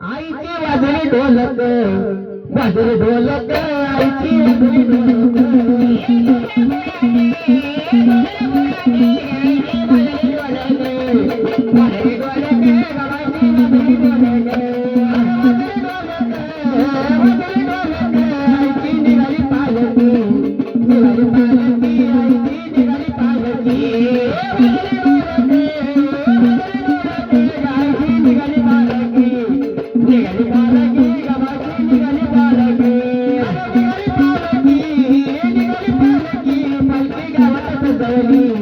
आईची वाजली ढोलक वाजली ढोलक आईची वाजली Thank you.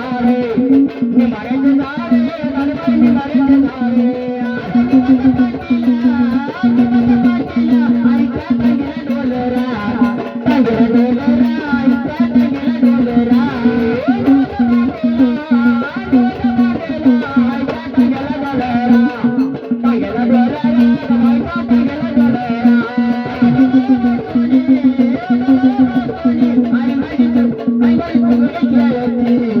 धारे निमारे के धारे धन भाई निमारे के धारे سنگا تيرا